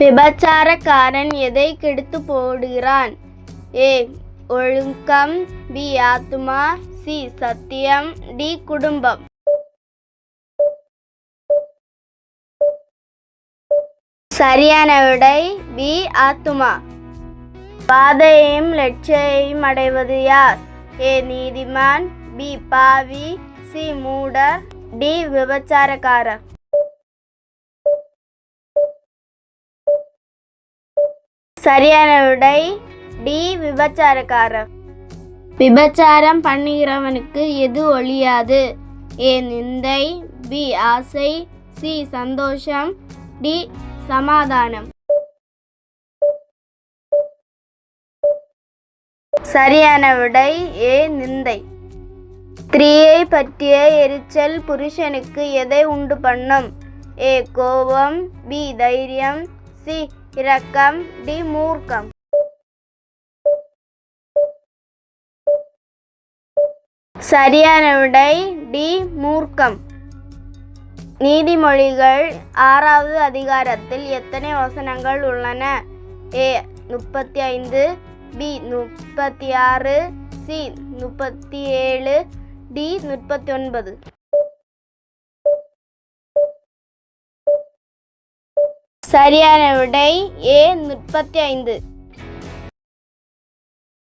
விபச்சாரக்காரன் எதை கெடுத்து போடுகிறான்? ஏ ஒழுக்கம் பி ஆத்துமா சி சத்தியம் டி குடும்பம். சரியான விடை பி ஆத்துமா. பாதையையும் லட்சியையும் அடைவது யார்? ஏ நீதிமான் பி பாவி சி மூடர் டி விபச்சாரக்காரர் சரியான விடை டி விபச்சாரக்காரன் விபச்சாரம் பண்ணுகிறவனுக்கு எது ஒழியாது? ஏ நிந்தை பி ஆசை சி சந்தோஷம் டி சமாதானம். சரியான விடை ஏ நிந்தை. ஸ்திரீயை பற்றிய எரிச்சல் புருஷனுக்கு எதை உண்டு பண்ணும்? ஏ கோபம் பி தைரியம் சி இரக்கம் டி மூர்க்கம். சரியான விடை டி மூர்க்கம். நீதிமொழிகள் ஆறாவது அதிகாரத்தில் எத்தனை வசனங்கள் உள்ளன? ஏ முப்பத்தி ஐந்து பி முப்பத்தி ஆறு சி முப்பத்தி ஏழு டி முப்பத்தி ஒன்பது சரியான விடை ஏ முப்பத்தி ஐந்து.